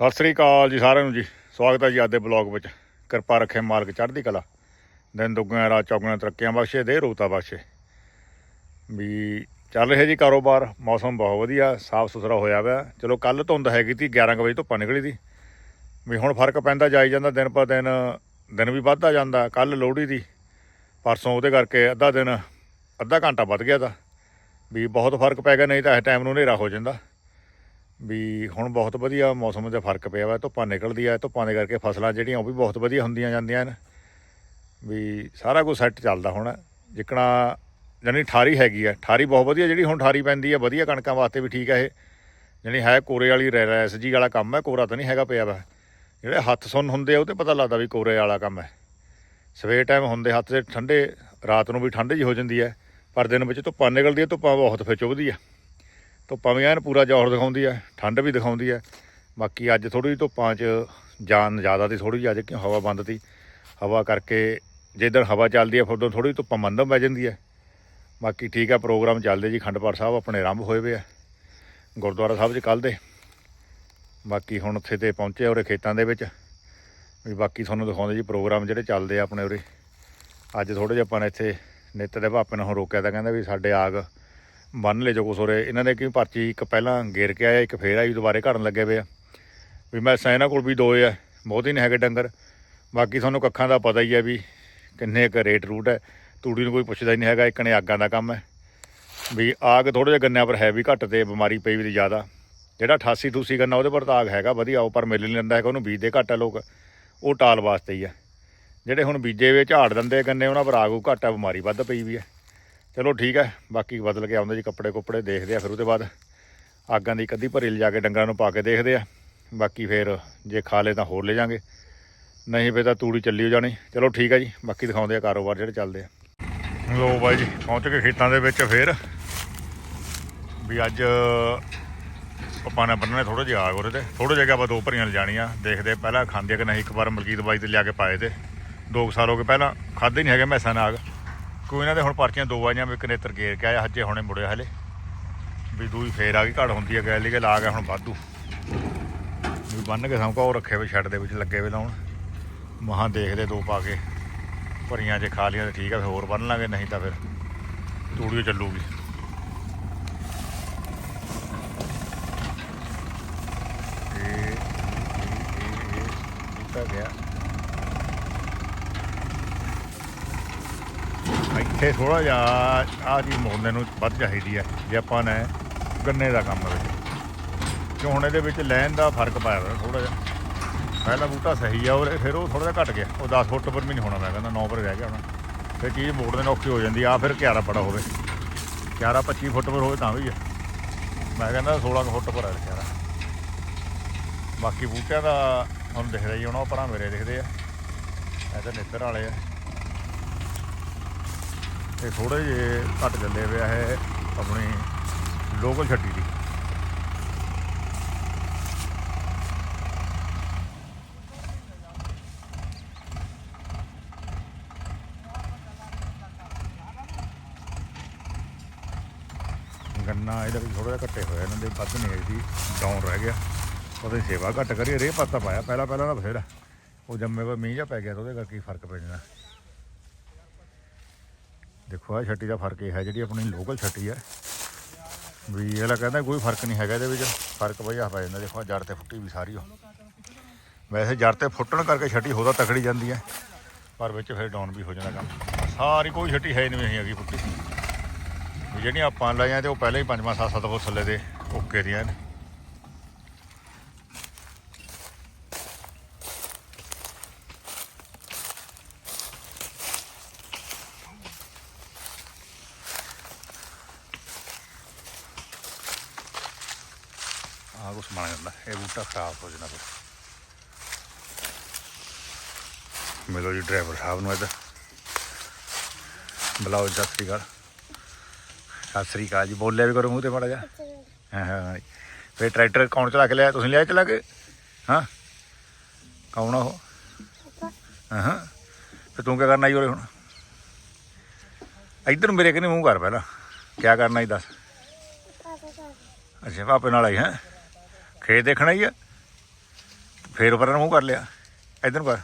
ਸਤਿ ਸ੍ਰੀ ਅਕਾਲ ਜੀ ਸਾਰਿਆਂ ਨੂੰ ਜੀ। ਸਵਾਗਤ ਹੈ ਜੀ ਅੱਜ ਦੇ ਬਲੌਗ ਵਿੱਚ। ਕਿਰਪਾ ਰੱਖੇ ਮਾਲਕ ਚੜ੍ਹਦੀ ਕਲਾ। ਦਿਨ ਦੁੱਗਿਆਂ, ਰਾਤ ਚੌਗਣਾ, ਤਰੱਕੀਆਂ ਬਖਸ਼ੇ ਦੇ ਰੋਤਾ ਬਖਸ਼ੇ। ਵੀ ਚੱਲ ਰਿਹਾ ਜੀ ਕਾਰੋਬਾਰ, ਮੌਸਮ ਬਹੁਤ ਵਧੀਆ ਸਾਫ਼ ਸੁਥਰਾ ਹੋਇਆ ਵਾ। ਚਲੋ ਕੱਲ ਧੁੰਦ ਹੈਗੀ ਤੀ 11 ਕੁ ਵਜੇ ਧੁੱਪਾਂ ਨਿਕਲੀ ਤੀ ਵੀ ਹੁਣ ਫ਼ਰਕ ਪੈਂਦਾ, ਜਾਈ ਜਾਂਦਾ ਦਿਨ ਪਰ ਦਿਨ ਦਿਨ ਵੀ ਵੱਧਦਾ ਜਾਂਦਾ। ਕੱਲ ਲੋਹੜੀ ਦੀ, ਪਰਸੋਂ ਉਹਦੇ ਕਰਕੇ ਅੱਧਾ ਦਿਨ, ਅੱਧਾ ਘੰਟਾ ਵੱਧ ਗਿਆ ਤਾਂ। ਵੀ ਬਹੁਤ ਫ਼ਰਕ ਪੈ ਗਿਆ, ਨਹੀਂ ਤਾਂ ਇਹ ਟਾਈਮ ਨੂੰ ਹਨੇਰਾ ਹੋ ਜਾਂਦਾ। ਵੀ ਹੁਣ ਬਹੁਤ ਵਧੀਆ ਮੌਸਮ ਦਾ ਫ਼ਰਕ ਪਿਆ ਵਾ, ਧੁੱਪਾਂ ਨਿਕਲਦੀ ਆ, ਧੁੱਪਾਂ ਦੇ ਕਰਕੇ ਫਸਲਾਂ ਜਿਹੜੀਆਂ ਉਹ ਵੀ ਬਹੁਤ ਵਧੀਆ ਹੁੰਦੀਆਂ ਜਾਂਦੀਆਂ ਨੇ ਵੀ ਸਾਰਾ ਕੁਝ ਸੈੱਟ ਚੱਲਦਾ ਹੁਣ, ਜਿਕਣਾ ਜਾਣੀ ਠਾਰੀ ਹੈਗੀ ਆ, ਠਾਰੀ ਬਹੁਤ ਵਧੀਆ, ਜਿਹੜੀ ਹੁਣ ਠਾਰੀ ਪੈਂਦੀ ਆ, ਵਧੀਆ ਕਣਕਾਂ ਵਾਸਤੇ ਵੀ ਠੀਕ ਆ ਇਹ। ਜਾਣੀ ਹੈ ਕੋਰੇ ਵਾਲੀ ਰੈਸ ਜੀ ਵਾਲਾ ਕੰਮ ਹੈ ਕੋਰਾ ਤਾਂ ਨਹੀਂ ਹੈਗਾ ਪਿਆ ਵਾ। ਜਿਹੜੇ ਹੱਥ ਸੁੰਨ ਹੁੰਦੇ ਆ, ਉਹ ਤੇ ਪਤਾ ਲੱਗਦਾ ਵੀ ਕੋਰੇ ਵਾਲਾ ਕੰਮ ਹੈ ਸਵੇਰ ਟਾਈਮ ਹੁੰਦੇ ਹੱਥ ਦੇ ਠੰਡੇ, ਰਾਤ ਨੂੰ ਵੀ ਠੰਡ ਜੀ ਹੋ ਜਾਂਦੀ ਹੈ ਪਰ ਦਿਨ ਵਿੱਚ ਧੁੱਪਾਂ ਨਿਕਲਦੀ ਹੈ ਧੁੱਪਾਂ ਬਹੁਤ ਫਿਰ ਚੁੱਭਦੀ ਆ। ਧੁੱਪਾਂ ਵੀ ਐਨ ਪੂਰਾ ਜ਼ੋਰ ਦਿਖਾਉਂਦੀ ਹੈ ਠੰਡ ਵੀ ਦਿਖਾਉਂਦੀ ਹੈ ਬਾਕੀ ਅੱਜ ਥੋੜੀ ਜਿਹੀ ਧੁੱਪਾਂ 'ਚ ਜਾਨ ਜ਼ਿਆਦਾ ਤੀ ਥੋੜੀ ਜਿਹੀ ਅੱਜ ਕਿਉਂ ਹਵਾ ਬੰਦ ਤੀ ਹਵਾ ਕਰਕੇ ਜਿੱਦਣ ਹਵਾ ਚੱਲਦੀ ਹੈ ਫਿਰ ਉਦੋਂ ਥੋੜੀ ਧੁੱਪਾਂ ਮੰਦਮ ਪੈ ਜਾਂਦੀ ਹੈ ਬਾਕੀ ਠੀਕ ਆ ਪ੍ਰੋਗਰਾਮ ਚੱਲਦੇ ਜੀ ਖੰਡਪਾਠ ਸਾਹਿਬ ਆਪਣੇ ਆਰੰਭ ਹੋਏ ਵੇ ਆ ਗੁਰਦੁਆਰਾ ਸਾਹਿਬ 'ਚ ਕੱਲ੍ਹ ਦੇ। ਬਾਕੀ ਹੁਣ ਉੱਥੇ ਤੇ ਪਹੁੰਚੇ ਉਰੇ ਖੇਤਾਂ ਦੇ ਵਿੱਚ। ਵੀ ਬਾਕੀ ਤੁਹਾਨੂੰ ਦਿਖਾਉਂਦੇ ਜੀ ਪ੍ਰੋਗਰਾਮ ਜਿਹੜੇ ਚੱਲਦੇ ਆ ਆਪਣੇ ਉਰੇ। ਅੱਜ ਥੋੜੇ ਜਿਹਾ ਆਪਾਂ ਨੇ ਇੱਥੇ ਨਿੱਤ ਦੇ ਭਾਪੇ ਨੂੰ ਰੋਕਿਆ ਤਾਂ ਕਹਿੰਦਾ ਵੀ ਸਾਡੇ ਆਗ ਬੰਨ ਲੈ ਜੋ ਕੁਛ ਉਰੇ ਇਹਨਾਂ ਨੇ ਕਿ ਪਰਚੀ ਇੱਕ ਪਹਿਲਾਂ ਗੇਰ ਕੇ ਆਇਆ, ਇੱਕ ਫੇਰ ਆਈ, ਦੁਬਾਰੇ ਘੜਨ ਲੱਗੇ ਪਏ ਆ। ਵੀ ਮੈਂ ਇਹਨਾਂ ਕੋਲ ਵੀ ਦੋਏ ਆ, ਬਹੁਤ ਹੀ ਨਹੀਂ ਹੈਗੇ ਡੰਗਰ। ਬਾਕੀ ਤੁਹਾਨੂੰ ਕੱਖਾਂ ਦਾ ਪਤਾ ਹੀ ਹੈ ਵੀ ਕਿੰਨੇ ਕੁ ਰੇਟ ਰੂਟ ਹੈ ਤੂੜੀ ਨੂੰ ਕੋਈ ਪੁੱਛਦਾ ਹੀ ਨਹੀਂ ਹੈਗਾ, ਇੱਕ ਨੇ ਆਗਾਂ ਦਾ ਕੰਮ ਹੈ ਵੀ ਆਗ ਥੋੜੇ ਜਿਹਾ ਗੰਨਿਆਂ ਪਰ ਹੈ ਵੀ, ਘੱਟ ਤੇ ਬਿਮਾਰੀ ਪਈ ਵੀ ਦੀ ਜ਼ਿਆਦਾ। ਜਿਹੜਾ 88 ਠੂਸੀ ਗੰਨਾ, ਉਹਦੇ ਪਰ ਤਾਂ ਆਗ ਹੈਗਾ, ਵਧੀਆ, ਉਹ ਪਰ ਮਿਲ ਨਹੀਂ ਲੈਂਦਾ ਹੈਗਾ, ਉਹਨੂੰ ਬੀਜਦੇ ਘੱਟ ਆ ਲੋਕ। ਉਹ ਟਾਲ ਵਾਸਤੇ ਹੀ ਆ। ਜਿਹੜੇ ਹੁਣ ਬੀਜੇ ਵਿੱਚ ਝਾੜ ਦਿੰਦੇ ਗੰਨੇ, ਉਹਨਾਂ ਪਰ ਆਗੂ ਘੱਟ ਆ, ਬਿਮਾਰੀ ਵੱਧ ਪਈ ਵੀ ਹੈ ਚਲੋ ਠੀਕ ਹੈ, ਬਾਕੀ ਬਦਲ ਕੇ ਆਉਂਦੇ ਜੀ ਕੱਪੜੇ ਕੁੱਪੜੇ ਦੇਖਦੇ ਆ ਫਿਰ ਉਹਦੇ ਬਾਅਦ। ਆਗਾਂ ਦੀ ਇੱਕ ਅੱਧੀ ਭਰੀ ਲਿਜਾ ਕੇ ਡੰਗਰਾਂ ਨੂੰ ਪਾ ਕੇ ਦੇਖਦੇ ਆ। ਬਾਕੀ ਫਿਰ ਜੇ ਖਾ ਲੇ ਤਾਂ ਹੋਰ ਲੈ ਜਾਾਂਗੇ। ਨਹੀਂ ਫਿਰ ਤਾਂ ਤੂੜੀ ਚੱਲੀ ਹੋ ਜਾਣੀ। ਚਲੋ ਠੀਕ ਹੈ ਜੀ, ਬਾਕੀ ਦਿਖਾਉਂਦੇ ਆ ਕਾਰੋਬਾਰ ਜਿਹੜੇ ਚੱਲਦੇ ਆ। ਲੋ ਬਾਈ ਜੀ, ਪਹੁੰਚ ਕੇ ਖੇਤਾਂ ਦੇ ਵਿੱਚ ਫਿਰ। ਵੀ ਅੱਜ ਆਪਾਂ ਨੇ ਬੰਨਣੇ ਥੋੜੇ ਜਿਹਾ ਆਗ ਉਹਦੇ ਤੇ। ਥੋੜੇ ਜਿਹਾ ਆਪਾਂ ਦੋ ਭਰੀਆਂ ਲਿਜਾਣੀਆਂ। ਦੇਖਦੇ ਪਹਿਲਾਂ ਖਾਂਦੇ ਆ ਕਿ ਨਹੀਂ। ਇੱਕ ਵਾਰ ਮਲਕੀਤ ਬਾਈ ਤੇ ਲਿਆ ਕੇ ਪਾਏ ਤੇ। ਦੋ ਕੁ ਸਾਲ ਹੋ ਗਏ ਪਹਿਲਾਂ ਖਾਦੇ ਨਹੀਂ ਹੈਗੇ ਮੈਸਾਂ ਨਾਗ ਕੋਈ ਇਹਨਾਂ ਦੇ ਹੁਣ ਪਰਚੀਆਂ ਦੋ ਆਈਆਂ ਵੀ ਇੱਕ ਨੇ ਤਰਗੇਰ ਕੇ ਆਇਆ, ਹੱਜੇ ਹੁਣੇ ਮੁੜਿਆ ਹਲੇ। ਵੀ ਦੂਈ ਫੇਰ ਆ ਗਈ, ਘੜ ਹੁੰਦੀ ਹੈ ਗੈਲ ਲਈ ਕਿ ਲਾ ਗਿਆ ਹੁਣ ਵਾਧੂ। ਵੀ ਬੰਨ ਕੇ ਸਮਕਾ ਉਹ ਰੱਖੇ ਵੇ ਛੱਡ ਦੇ ਵਿੱਚ, ਲੱਗੇ ਵੇ ਲਾਉਣ। ਮਹਾਂ ਦੇਖਦੇ ਦੋ ਪਾ ਕੇ, ਭਰੀਆਂ ਜੇ ਖਾ ਲੀਆਂ ਤਾਂ ਠੀਕ ਆ, ਫਿਰ ਹੋਰ ਬੰਨ ਲਾਂਗੇ, ਨਹੀਂ ਤਾਂ ਫਿਰ ਤੂੜੀ ਚੱਲੂਗੀ। ਇਹ ਇਹ ਇਹ ਇਹ ਗਿਆ। ਇੱਥੇ ਥੋੜਾ ਜਿਹਾ ਆਹ ਚੀਜ਼ ਮੋੜਨੇ ਨੂੰ ਵੱਧ ਚਾਹੀਦੀ ਹੈ, ਜੇ ਆਪਾਂ ਨੇ ਗੰਨੇ ਦਾ ਕੰਮ ਵਿੱਚ ਕਿਉਂ ਹੁਣ ਇਹਦੇ ਵਿੱਚ ਲੈਣ ਦਾ ਫ਼ਰਕ ਪਾਇਆ ਹੋਇਆ ਥੋੜਾ ਜਿਹਾ। ਪਹਿਲਾ ਬੂਟਾ ਸਹੀ ਆ ਔਰ ਫਿਰ ਉਹ ਥੋੜਾ ਜਿਹਾ ਘਟ ਗਿਆ। ਉਹ 10 ਫੁੱਟ ਪਰ ਵੀ ਨਹੀਂ ਹੋਣਾ, ਮੈਂ ਕਹਿੰਦਾ 9 ਪਰ ਰਹਿ ਗਿਆ ਹੁਣ। ਫਿਰ ਚੀਜ਼ ਮੋੜਨੇ ਨੂੰ ਔਖੀ ਹੋ ਜਾਂਦੀ ਆ ਫਿਰ ਕਿਆਰਾ ਬੜਾ ਹੋਵੇ। ਕਿਆਰਾ 25 ਫੁੱਟ ਪਰ ਹੋਵੇ ਤਾਂ ਵੀ ਆ। ਮੈਂ ਕਹਿੰਦਾ 16 ਕੁ ਫੁੱਟ ਪਰ ਹੈ ਕਿਆਰਾ। ਬਾਕੀ ਬੂਟਿਆਂ ਦਾ ਤੁਹਾਨੂੰ ਦਿਖਦਾ ਹੀ ਹੋਣਾ, ਉਹ ਭਰਾ ਮੇਰੇ ਦਿਖਦੇ ਆ। ਇਹ ਤਾਂ ਨਿੱਤਰ ਵਾਲੇ ਆ। ਇਹ ਥੋੜੇ ਜਿਹੇ ਘੱਟ ਚੱਲੇ ਪਿਆ ਹੈ ਆਪਣੀ ਲੋਕਲ ਛੱਡੀ ਦੀ। ਗੰਨਾ ਇਹਦਾ ਵੀ ਥੋੜਾ ਜਿਹਾ ਘੱਟੇ ਹੋਇਆ ਇਹਨਾਂ ਦੇ ਵੱਧ ਨਹੀਂ ਸੀ ਡਾਊਨ ਰਹਿ ਗਿਆ। ਉਹਦੇ ਸੇਵਾ ਘੱਟ ਕਰੀ ਰੇ ਪੱਤਾ ਪਾਇਆ ਪਹਿਲਾਂ ਪਹਿਲਾਂ ਤਾਂ ਬਥੇਰਾ। ਉਹ ਜੰਮੇ ਵਾ ਮੀਂਹ ਜਿਹਾ ਪੈ ਗਿਆ ਤਾਂ ਉਹਦੇ ਕਰਕੇ ਫ਼ਰਕ ਪੈ ਜਾਣਾ। ਦੇਖੋ ਆ ਛੱਟੀ ਦਾ ਫ਼ਰਕ ਇਹ ਹੈ, ਜਿਹੜੀ ਆਪਣੀ ਲੋਕਲ ਛੱਟੀ ਹੈ। ਵੀ ਇਹਲਾ ਕਹਿੰਦਾ ਕੋਈ ਫ਼ਰਕ ਨਹੀਂ ਹੈਗਾ ਇਹਦੇ ਵਿੱਚ, ਫ਼ਰਕ ਬਈ ਆ ਪੈ ਜਾਂਦਾ, ਦੇਖੋ ਜੜ ਤੇ ਫੁੱਟੀ ਵੀ ਸਾਰੀ ਉਹ। ਵੈਸੇ ਜੜ ਤੇ ਫੁੱਟਣ ਕਰਕੇ ਛੱਟੀ ਹੋਦਾ ਤਕੜੀ ਜਾਂਦੀ ਹੈ, ਪਰ ਵਿੱਚ ਫਿਰ ਡਾਊਨ ਵੀ ਹੋ ਜਾਂਦਾ ਕੰਮ। ਸਾਰੀ ਕੋਈ ਛੱਟੀ ਹੈ ਹੀ ਨਹੀਂ ਹੈਗੀ ਫੁੱਟੀ। ਵੀ ਜਿਹੜੀਆਂ ਆਪਾਂ ਲਾਈਆਂ ਤੇ ਉਹ ਪਹਿਲਾਂ ਹੀ ਪੰਜਵਾਂ, ਸੱਤ ਸੱਤ ਫੁੱਟ ਥੱਲੇ ਦੇ ਓਕੇ ਦੀਆਂ ਨੇ ਆਹ ਕੁਛ ਬਣ ਜਾਂਦਾ ਇਹ ਬੂਟਾ ਖਰਾਬ ਹੋ ਜਾਣਾ ਫਿਰ ਮਿਲੋ ਜੀ ਡਰਾਈਵਰ ਸਾਹਿਬ ਨੂੰ ਇੱਧਰ। ਬੁਲਾਓ ਸਤਿ ਸ੍ਰੀ ਅਕਾਲ। ਸਤਿ ਸ੍ਰੀ ਅਕਾਲ ਜੀ ਬੋਲਿਆ ਵੀ ਕਰੋ ਮੂੰਹ ਤੇ ਮਾੜਾ ਜਾ। ਹਾਂ ਹਾਂ ਫੇ ਟਰੈਕਟਰ ਕੌਣ ਚਲਾ ਕੇ ਲਿਆ ਤੁਸੀਂ ਲਿਆ ਚਲਾ ਕੇ? ਹਾਂ? ਕੌਣ ਉਹ? ਹਾਂ ਹਾਂ। ਤੇ ਤੂੰ ਕੀ ਕਰਨਾ ਜੀ ਉਰੇ ਹੁਣ? ਇੱਧਰ ਮੇਰੇ ਕਿਨੇ ਮੂੰਹ ਕਰ ਪਹਿਲਾਂ। ਕੀ ਕਰਨਾ ਜੀ ਦੱਸ? ਅੱਛਾ ਪਾਪੇ ਨਾਲ ਆਈ ਹੈ? ਖੇਤ ਦੇਖਣਾ ਹੀ ਆ। ਫੇਰ ਉੱਪਰ ਨੂੰ ਮੂੰਹ ਕਰ ਲਿਆ। ਇਧਰ ਨੂੰ ਕਰ।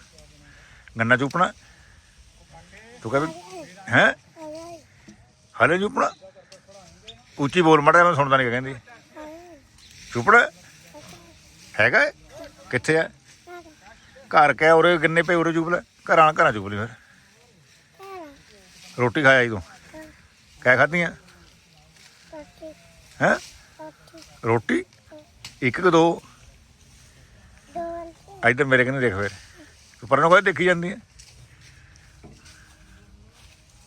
ਗੰਨਾ ਚੂਪਣਾ। ਤੂੰ ਕਹ ਹੈ? ਹਲੇ ਚੂਪਣਾ। ਉੱਚੀ ਬੋਲ ਮੜਾ ਮੈਂ ਸੁਣਦਾ ਨਹੀਂ ਕਹਿੰਦੀ। ਚੂਪੜਾ ਹੈਗਾ? ਕਿੱਥੇ ਆ? ਘਰ ਕਹਿ ਉਰੇ ਗੰਨੇ ਪਏ ਉਰੇ ਚੂਪ ਲੈ। ਘਰਾਂ ਘਰਾਂ ਚੂਪ ਲਈ ਫਿਰ। ਰੋਟੀ ਖਾਇਆ ਤੂੰ? ਕਹਿ ਖਾਧੀਆਂ? ਹੈ? ਰੋਟੀ? ਇੱਕ ਕਿ ਦੋ। ਇੱਧਰ ਮੇਰੇ ਕਨੇ ਦੇਖ ਫਿਰ। ਉੱਪਰ ਨੂੰ ਕੋਈ ਦੇਖੀ ਜਾਂਦੀ ਹੈ।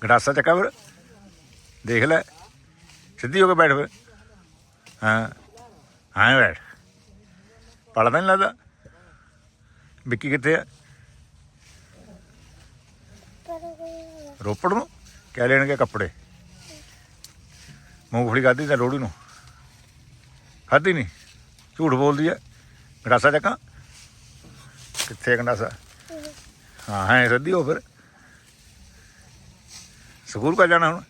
ਗੜਾਸਾ ਚੱਕਾ ਫਿਰ। ਦੇਖ ਲੈ। ਸਿੱਧੀ ਹੋ ਕੇ ਬੈਠ ਫਿਰ। ਹਾਂ। ਹਾਂ ਬੈਠ। ਪੜਦਾ ਨਹੀਂ ਲੱਗਦਾ। ਵਿੱਕੀ ਕਿੱਥੇ ਆ? ਰੋਪੜ ਨੂੰ? ਕਹਿ ਲੈਣਗੇ ਕੱਪੜੇ। ਮੂੰਗਫਲੀ ਖਾਧੀ ਤਾਂ ਲੋਹੜੀ ਨੂੰ। ਖਾਧੀ ਨਹੀਂ ਝੂਠ ਬੋਲਦੀ ਹੈ। ਗੰਡਾਸਾ ਚੱਕਾਂ। ਕਿੱਥੇ ਹੈ ਗੰਡਾਸਾ? ਹਾਂ, ਹੈ ਸੱਦੀ ਹੋ ਫਿਰ। ਸਕੂਲ ਕਾ ਜਾਣਾ ਹੁਣ?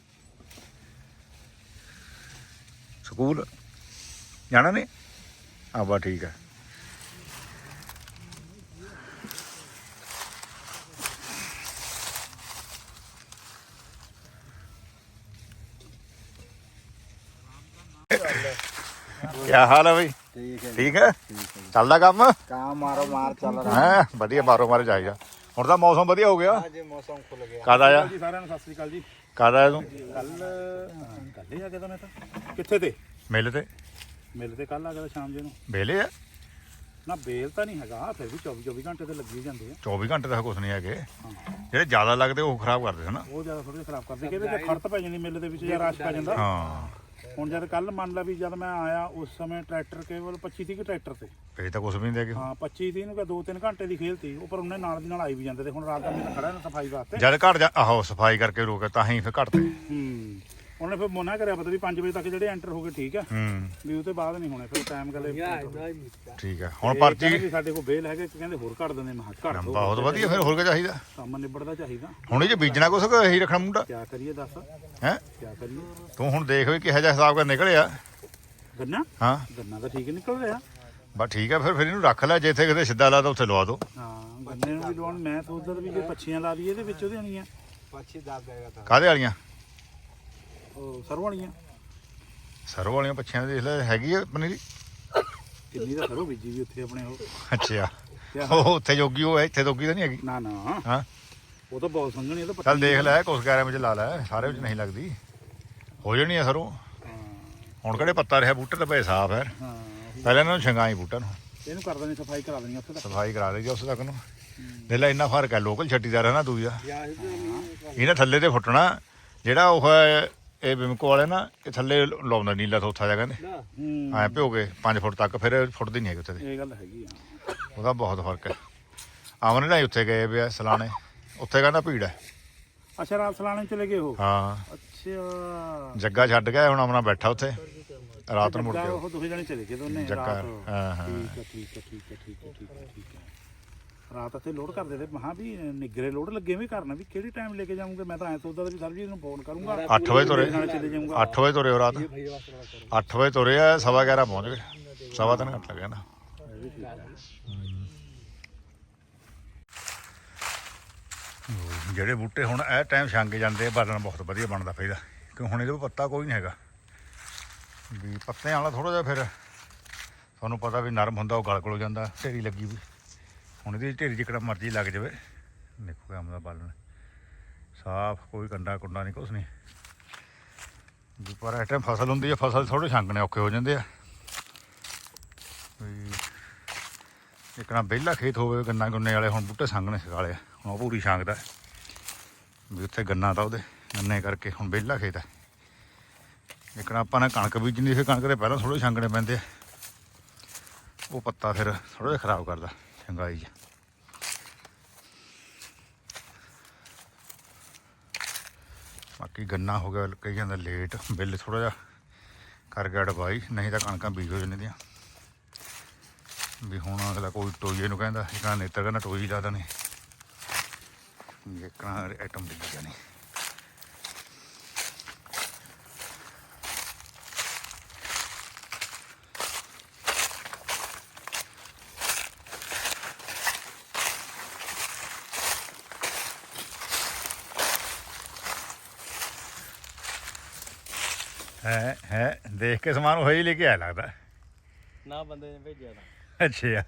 ਸਕੂਲ? ਜਾਣਾ ਨਹੀਂ? ਆ ਬਾ ਠੀਕ ਹੈ। ਕੀ ਹਾਲ ਹੈ ਬਈ? ਠੀਕ ਹੈ ਚੱਲਦਾ ਕੰਮ? ਕਾਮ ਮਾਰੋ ਮਾਰ ਚੱਲ ਰਿਹਾ। ਹੈ? ਵਧੀਆ ਮਾਰੋ ਮਾਰ ਜਾਈਦਾ। ਹੁਣ ਤਾਂ ਮੌਸਮ ਵਧੀਆ ਹੋ ਗਿਆ। ਹਾਂਜੀ ਮੌਸਮ ਖੁੱਲ ਗਿਆ। ਕਦ ਆਇਆ? ਤੂੰ? ਕੱਲ ਕੱਲੇ ਆ ਗਿਆ ਤਾਂ ਤਾਂ। ਕਿੱਥੇ ਤੇ? ਮੇਲੇ ਤੇ। ਮੇਲੇ ਤੇ ਕੱਲ ਆ ਗਿਆ ਸ਼ਾਮ ਜੇ ਨੂੰ। ਵੇਲੇ ਆ? ਨਾ ਬੇਲ ਤਾਂ ਨਹੀਂ ਹੈਗਾ। ਫਿਰ ਵੀ 24 24 ਘੰਟੇ ਤੇ ਲੱਗੀ ਜਾਂਦੇ ਆ। 24 ਘੰਟੇ ਤਾਂ ਕੁਝ ਨਹੀਂ ਹੈਗੇ। ਜਿਹੜੇ ਜ਼ਿਆਦਾ ਲੱਗਦੇ ਉਹ ਖਰਾਬ ਕਰਦੇ ਹਨ। ਉਹ ਜ਼ਿਆਦਾ ਥੋੜੇ ਖਰਾਬ ਕਰਦੇ। ਕਿਹਦੇ ਤੇ ਖੜਤ ਪੈ ਜਾਂਦੀ ਮੇਲੇ ਦੇ ਵਿੱਚ ਜਾਂ ਰਸ਼ ਪੈ ਜਾਂਦਾ। ਹਾਂ। ਹੁਣ ਜਦ ਕੱਲ ਮੰਨ ਲਾ ਵੀ ਜਦ ਮੈਂ ਆਇਆ ਉਸ ਸਮੇਂ ਟਰੈਕਟਰ ਕੇਵਲ 25 30 ਟਰੈਕਟਰ ਤੇ ਇਹ ਤਾਂ ਕੁਛ ਵੀ ਨਹੀਂ ਦੇਗੇ ਹਾਂ 25 30 ਨੂੰ ਕਿ 2-3 ਘੰਟੇ ਦੀ ਖੇਲ ਤੀ ਉਹ ਪਰ ਉਹਨੇ ਨਾਲ ਦੀ ਨਾਲ ਆਈ ਵੀ ਜਾਂਦੇ ਤੇ ਹੁਣ ਰਾਤ ਦਾ ਮੇਰਾ ਖੜਾ ਨਾ ਸਫ਼ਾਈ ਵਾਸਤੇ। ਜਦ ਘਟ ਜਾ ਆਹੋ ਸਫ਼ਾਈ ਕਰਕੇ ਰੋਕੇ ਤਾਂ ਹੀ ਫਿਰ ਘਟਦੇ। ਹੂੰ। ਉਹਨੇ ਫਿਰ ਮੋਨਾ ਕਰਿਆ ਪਤਾ ਵੀ 5 ਵਜੇ ਤੱਕ ਜਿਹੜੇ ਐਂਟਰ ਹੋ ਗਏ ਠੀਕ ਆ। ਵੀ ਉਹ ਤੋਂ ਬਾਅਦ ਨਹੀਂ ਹੋਣੇ ਫਿਰ ਟਾਈਮ ਗੱਲੇ ਠੀਕ ਆ। ਹੁਣ ਪਰਚੀ ਸਾਡੇ ਕੋਲ ਬੇਲ ਹੈਗੇ ਕਹਿੰਦੇ ਹੋਰ ਘੜ ਦਿੰਦੇ ਮਹਾ ਘੜ ਦੋ ਬਹੁਤ ਵਧੀਆ ਫਿਰ ਹੋਰ ਕੀ ਚਾਹੀਦਾ? ਕੰਮ ਨਿਬੜਦਾ ਚਾਹੀਦਾ। ਹੁਣ ਇਹ ਬੀਜਣਾ ਕੁਛ ਕਿ ਇਹੀ ਰੱਖਣਾ ਮੁੰਡਾ? ਕੀ ਕਰੀਏ ਦੱਸ? ਹੈ? ਕੀ ਕਰੀਏ? ਤੂੰ ਹੁਣ ਦੇਖ ਵੀ ਕਿਹੋ ਜਿਹਾ ਹਿਸਾਬ ਕਰ ਨਿਕਲਿਆ ਗੰਨਾ? ਹਾਂ। ਗੰਨਾ ਤਾਂ ਠੀਕ ਨਿਕਲ ਰਿਹਾ। ਬਸ ਠੀਕ ਆ ਫਿਰ ਫਿਰ ਇਹਨੂੰ ਰੱਖ ਲੈ ਜਿੱਥੇ ਕਿਤੇ ਸਿੱਧਾ ਲਾ ਤਾ ਉੱਥੇ ਲਵਾ ਦੋ। ਹਾਂ ਗੰਨੇ ਨੂੰ ਵੀ ਲਵਾਉਣ ਮੈਂ ਸੋਚਦਾ ਵੀ ਜੇ ਪੱਛੀਆਂ ਲਾ ਦਈਏ ਇਹਦੇ ਵਿੱਚ ਉਹਦੇ ਆਣੀਆਂ ਪੱਛੀ ਦੱਬ ਦੇਗਾ ਤਾਂ। ਕਾਦੇ ਵਾਲੀਆਂ? ਉਹ ਸਰੋਂ ਵਾਲੀਆਂ। ਸਰੋਂ ਵਾਲੀਆਂ ਪੱਛੀਆਂ ਦੇਖ ਲੈ ਹੈਗੀ ਆ ਪਨੀਰੀ? ਕਿੰਨੀ ਦਾ ਸਰੋਂ ਬੀਜੀ ਵੀ ਉੱਥੇ ਆਪਣੇ ਉਹ। ਅੱਛਾ? ਉਹ ਉੱਥੇ ਜੋਗੀ ਉਹ ਹੈ ਇੱਥੇ ਜੋਗੀ ਤਾਂ ਨਹੀਂ ਹੈਗੀ? ਨਾ ਨਾ। ਹਾਂ। ਉਹ ਤਾਂ ਬਹੁਤ ਸੰਘਣੀ ਇਹ ਤਾਂ ਚੱਲ ਦੇਖ ਲੈ ਕੁਛ ਗੈਰਾਂ ਵਿੱਚ ਲਾ ਲੈ ਸਾਰੇ ਵਿੱਚ ਨਹੀਂ ਲੱਗਦੀ। ਹੋ ਜਾਣੀ ਆ ਸਰੋਂ ਹੁਣ ਕਿਹੜੇ ਪੱਤਾ ਰਿਹਾ ਬੂਟੇ ਤਾਂ ਪਏ ਸਾਫ਼ ਹੈ ਪਹਿਲਾਂ ਇਹਨਾਂ ਨੂੰ ਛੰਗਾਈ ਬੂਟਾ ਨੂੰ। ਇਹਨੂੰ ਕਰ ਦੇਣੀ ਸਫ਼ਾਈ ਕਰਾ ਦੇਣੀ ਉੱਥੇ ਤੱਕ। ਸਫ਼ਾਈ ਕਰਾ ਲਈ ਜੀ ਉਸ ਤੱਕ ਨੂੰ। ਦੇਖ ਲੈ ਇੰਨਾ ਫ਼ਰਕ ਹੈ ਲੋਕਲ ਛੱਟੀਦਾਰ ਹੈ ਨਾ ਦੂਜਾ। ਇਹਨੇ ਥੱਲੇ ਤੇ ਫੁੱਟਣਾ ਜਿਹੜਾ ਉਹ ਇਹ ਬਿਮਕੋ ਵਾਲੇ ਨਾ ਇਹ ਥੱਲੇ ਲਾਉਂਦਾ ਨੀਲਾ ਥੋਥਾ ਜਿਹਾ ਕਹਿੰਦੇ ਹੂੰ ਐ ਭਿਓ ਕੇ 5 ਫੁੱਟ ਤੱਕ ਫਿਰ ਇਹ ਫੁੱਟਦੀ ਨਹੀਂ ਹੈਗੀ ਉੱਥੇ ਇਹ ਗੱਲ ਹੈਗੀ ਆ। ਉਹਦਾ ਬਹੁਤ ਫ਼ਰਕ ਹੈ। ਆਮਨ ਨਾਲ ਉੱਥੇ ਗਏ ਪਿਆ ਸਲਾਣੇ। ਉੱਥੇ ਕਹਿੰਦਾ ਭੀੜ ਹੈ। ਅੱਛਾ ਰਾਤ ਸਲਾਣੇ ਚਲੇ ਗਏ ਉਹ? ਹਾਂ। ਅੱਛਾ। ਜੱਗਾ ਛੱਡ ਗਿਆ ਹੁਣ ਆਮਨਾ ਬੈਠਾ ਉੱਥੇ। ਰਾਤ ਨੂੰ ਮੁੜ ਕੇ ਉਹ। ਦੋਵੇਂ ਜਣੇ ਚਲੇ ਗਏ ਦੋਨੇ ਜੱਗਾ, ਰਾਤ। ਹਾਂ, ਹਾਂ। ਠੀਕ ਹੈ ਠੀਕ ਹੈ ਠੀਕ ਹੈ ਠੀਕ ਹੈ ਠੀਕ ਹੈ ਠੀਕ ਹੈ ਰਾਤ ਇੱਥੇ ਲੋਡ ਕਰਦੇ ਤੇ ਮਹਾ ਵੀ ਨਿਗਰੇ ਲੋਡ ਲੱਗੇ ਵੀ ਕਰਨਾ ਵੀ ਕਿਹੜੀ ਟਾਈਮ ਲੈ ਕੇ ਜਾਊਂਗੇ? ਮੈਂ ਤਾਂ ਐ ਸੋਚਦਾ ਸੀ ਸਰਜੀਤ ਨੂੰ ਫੋਨ ਕਰੂੰਗਾ। 8 ਵਜੇ ਤੁਰੇ। ਨਾਲ ਚਲੇ ਜਾਊਂਗਾ। 8 ਵਜੇ ਤੁਰੇ ਉਹ ਰਾਤ। 8 ਵਜੇ ਤੁਰੇ ਆ ਸਵਾ 11 ਪਹੁੰਚ ਗਏ। ਸਵਾ ਤਿੰਨ ਘੰਟੇ ਲੱਗੇ ਨਾ। ਜਿਹੜੇ ਬੂਟੇ ਹੁਣ ਇਹ ਟਾਈਮ ਛੰਗ ਜਾਂਦੇ ਆ ਬਾਦਲ ਬਹੁਤ ਵਧੀਆ ਬਣਦਾ ਪਈਦਾ। ਕਿਉਂ ਹੁਣ ਇਹਦੇ ਪੱਤਾ ਕੋਈ ਨਹੀਂ ਹੈਗਾ। ਵੀ ਪੱਤਿਆਂ ਵਾਲਾ ਥੋੜਾ ਜਿਹਾ ਫਿਰ ਤੁਹਾਨੂੰ ਪਤਾ ਵੀ ਨਰਮ ਹੁੰਦਾ ਉਹ ਗਲ ਕੋਲ ਜਾਂਦਾ ਢੇਰੀ ਲੱਗੀ ਵੀ ਹੁਣ ਇਹਦੀ ਢੇਰੀ ਜਿਕੜਾ ਮਰਜ਼ੀ ਲੱਗ ਜਾਵੇ। ਦੇਖੋ ਕੰਮ ਦਾ ਬਾਲਣ ਸਾਫ਼, ਕੋਈ ਕੰਡਾ ਕੁੰਡਾ ਨਹੀਂ ਕੁਛ ਨਹੀਂ ਪਰ ਇਸ ਟਾਈਮ ਫਸਲ ਹੁੰਦੀ ਹੈ ਫਸਲ ਥੋੜੇ ਛੰਗਣੇ ਔਖੇ ਹੋ ਜਾਂਦੇ ਆ। ਵੀ ਇਕਣਾ ਵਿਹਲਾ ਖੇਤ ਹੋਵੇ, ਗੰਨਾ ਗੁੰਨੇ ਵਾਲੇ ਹੁਣ ਬੂਟੇ ਸੰਘਣੇ ਸਗਾਲੇ ਆ। ਹੁਣ ਉਹ ਪੂਰੀ ਛਾਂਗਦਾ ਵੀ ਉੱਥੇ ਗੰਨਾ ਤਾਂ ਉਹਦੇ ਗੰਨੇ ਕਰਕੇ ਹੁਣ ਵਿਹਲਾ ਖੇਤ ਹੈ। ਇਕਣਾ ਆਪਾਂ ਨੇ ਕਣਕ ਬੀਜਣੀ ਸੀ, ਕਣਕ ਦੇ ਪਹਿਲਾਂ ਥੋੜੇ ਛਾਂਗਣੇ ਪੈਂਦੇ ਆ। ਉਹ ਪੱਤਾ ਫਿਰ ਥੋੜਾ ਜਿਹਾ ਖਰਾਬ ਕਰਦਾ। ਚੰਗਾਈ 'ਚ ਬਾਕੀ ਗੰਨਾ ਹੋ ਗਿਆ ਕਹੀ ਜਾਂਦਾ ਲੇਟ ਬਿੱਲ ਥੋੜਾ ਜਿਹਾ ਕਰ ਗਿਆ ਡਬਾਈ ਨਹੀਂ ਤਾਂ ਕਣਕਾਂ ਬੀਜ ਹੋ ਜਾਂਦੀਆਂ ਵੀ ਹੁਣ ਅਗਲਾ ਕੋਈ ਟੋਈਏ ਨੂੰ ਕਹਿੰਦਾ, ਇਹ ਕਹਿੰਦਾ ਨੇਤਰ ਕਹਿੰਦਾ ਟੋਈ ਲਾ ਦੇਣੀ। ਇਹ ਕਣਾ ਆਈਟਮ ਬੀਜ ਜਾਣੀ। ਹੈ ਹੈ ਦੇਖ ਕੇ ਸਮਾਨ ਹੋਈ ਲੈ ਕੇ ਆਇਆ ਲੱਗਦਾ। ਨਾ ਬੰਦੇ ਨੇ ਭੇਜਿਆ ਤਾਂ। ਅੱਛਾ ਕਿਹੜੇ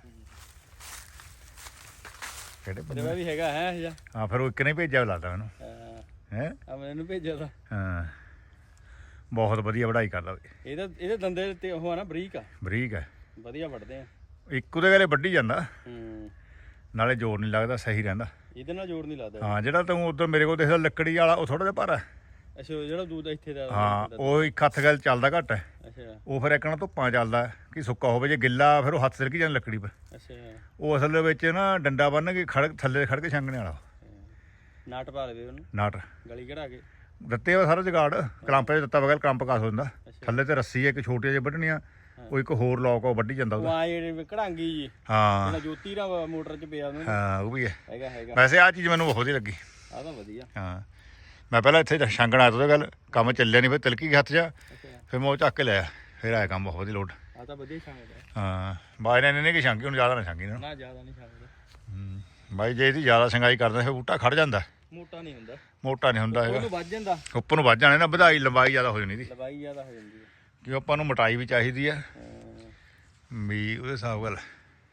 ਤੇਰੇ ਬੰਦੇ ਵੀ ਹੈਗਾ ਹੈ ਜਾਂ ਹਾਂ ਫਿਰ ਉਹ ਇੱਕ ਨੇ ਭੇਜਿਆ ਲੱਗਦਾ ਮੈਨੂੰ। ਹੈ। ਆ ਮੈਨੂੰ ਭੇਜਿਆ ਤਾਂ। ਹਾਂ। ਬਹੁਤ ਵਧੀਆ ਵਢਾਈ ਕਰਦਾ ਬਈ ਇਹਦਾ ਇਹਦੇ ਦੰਦੇ ਤੇ ਉਹ ਆ ਨਾ ਬਰੀਕ ਆ। ਬਰੀਕ ਹੈ ਵਧੀਆ ਵੱਢਦੇ ਆ। ਇੱਕ ਉਹਦੇ ਗਲੇ ਵੱਢੀ ਜਾਂਦਾ। ਹੂੰ। ਨਾਲੇ ਜ਼ੋਰ ਨਹੀਂ ਲੱਗਦਾ ਸਹੀ ਰਹਿੰਦਾ। ਇਹਦੇ ਨਾਲ ਜੋੜ ਨਹੀਂ ਲੱਗਦਾ। ਹਾਂ ਜਿਹੜਾ ਤੂੰ ਉਧਰ ਮੇਰੇ ਕੋਲ ਦੇਖਦਾ ਲੱਕੜੀ ਵਾਲਾ ਉਹ ਥੋੜਾ ਜਿਹਾ ਭਾਰਾ। ਹੈ। ਅੱਛਾ ਉਹ ਜਿਹੜਾ ਦੂਧ ਇੱਥੇ ਦਾ ਹਾਂ ਉਹ ਇੱਕ ਹੱਥ ਗੱਲ ਚੱਲਦਾ ਘੱਟ। ਹੈ ਅੱਛਾ। ਉਹ ਫਿਰ ਇੱਕਣਾ ਧੁੱਪਾਂ ਚੱਲਦਾ ਹੈ ਕਿ ਸੁੱਕਾ ਹੋਵੇ ਜੇ ਗਿੱਲਾ ਫਿਰ ਉਹ ਹੱਥ ਸਿਲਕੀ ਜਾਂਦਾ ਲੱਕੜੀ 'ਪਰ। ਅੱਛਾ। ਉਹ ਅਸਲ ਦੇ ਵਿੱਚ ਨਾ ਡੰਡਾ ਬੰਨ ਕੇ ਖੜ ਥੱਲੇ ਖੜ ਕੇ ਛੰਗਣੇ ਵਾਲਾ। ਨਾਟ ਪਾ ਲਵੇ ਉਹਨੂੰ? ਨਾਟ। ਗਲੀ ਕਢਾ ਕੇ? ਦਿੱਤੇ ਉਹ ਸਾਰਾ ਜਗਾੜ। ਕਲੰਪ 'ਚ ਦਿੱਤਾ ਕਲੰਪ ਕਾਸ ਹੋ। ਥੱਲੇ ਤੇ ਰੱਸੀ ਹੈ ਇੱਕ ਛੋਟੀ ਜਿਹੀ ਵੱਢਣੀ ਆ ਉਹ ਇੱਕ ਹੋਰ ਲੋਕ ਉਹ ਵੱਢੀ ਜਾਂਦਾ ਉਹ ਉਹਦਾ ਆ ਜਿਹੜੇ ਕਢਾਂਗੀ ਜੀ। ਹਾਂ। ਜਿਹੜਾ ਜੋਤੀ ਦਾ ਮੋਟਰ 'ਚ ਪਿਆ ਉਹਨੂੰ। ਹਾਂ ਉਹ ਵੀ ਹੈ। ਹੈਗਾ ਹੈਗਾ। ਵੈਸੇ ਆ ਚੀਜ਼ ਮੈਨੂੰ ਬਹੁਤ ਵਧੀਆ ਲੱਗੀ। ਆ ਤਾਂ ਵਧੀਆ। ਹਾਂ। ਮੈਂ ਪਹਿਲਾਂ ਇੱਥੇ ਛੰਗਣ ਆਇਆ ਉਹਦੇ ਗੱਲ ਕੰਮ ਚੱਲਿਆ ਨਹੀਂ ਫਿਰ ਤਿਲਕੀ ਹੱਥ ਅੱਛਾ। ਫਿਰ ਮੈਂ ਉਹ ਚੱਕ ਕੇ ਲਿਆ ਫਿਰ ਆਇਆ ਕੰਮ ਬਹੁਤ ਵਧੀਆ ਲੋਡ ਆ ਤਾਂ ਵਧੀਆ ਛਾਂਗਦਾ ਹਾਂ। ਬਾਈ ਨੇ ਨਹੀਂ ਕਿ ਛੰਗੀ ਹੁਣ ਜ਼ਿਆਦਾ ਨਾ ਛੰਗੀ ਨਾ। ਨਾ ਜ਼ਿਆਦਾ ਨਹੀਂ ਛਾਂਗਦਾ ਹੂੰ। ਬਾਈ ਜੇ ਇਹਦੀ ਜ਼ਿਆਦਾ ਸੰਗਾਈ ਕਰਦਾ ਫਿਰ ਬੂਟਾ ਖੜ ਜਾਂਦਾ। ਮੋਟਾ ਨਹੀਂ ਹੁੰਦਾ। ਮੋਟਾ ਨਹੀਂ ਹੁੰਦਾ ਹੈਗਾ। ਉਹਨੂੰ ਵੱਜ ਜਾਂਦਾ। ਉੱਪਰ ਨੂੰ ਵੱਧ ਜਾਣੇ ਨਾ ਵਧਾਈ ਲੰਬਾਈ ਜ਼ਿਆਦਾ ਹੋ ਜਾਣੀ ਦੀ ਲਵਾਈ ਜ਼ਿਆਦਾ ਹੋ ਜਾਂਦੀ ਹੈ। ਕਿਉਂ ਆਪਾਂ ਨੂੰ ਮੋਟਾਈ ਵੀ ਚਾਹੀਦੀ ਹੈ। ਹਾਂ। ਵੀ ਉਹਦੇ ਹਿਸਾਬ ਗੱਲ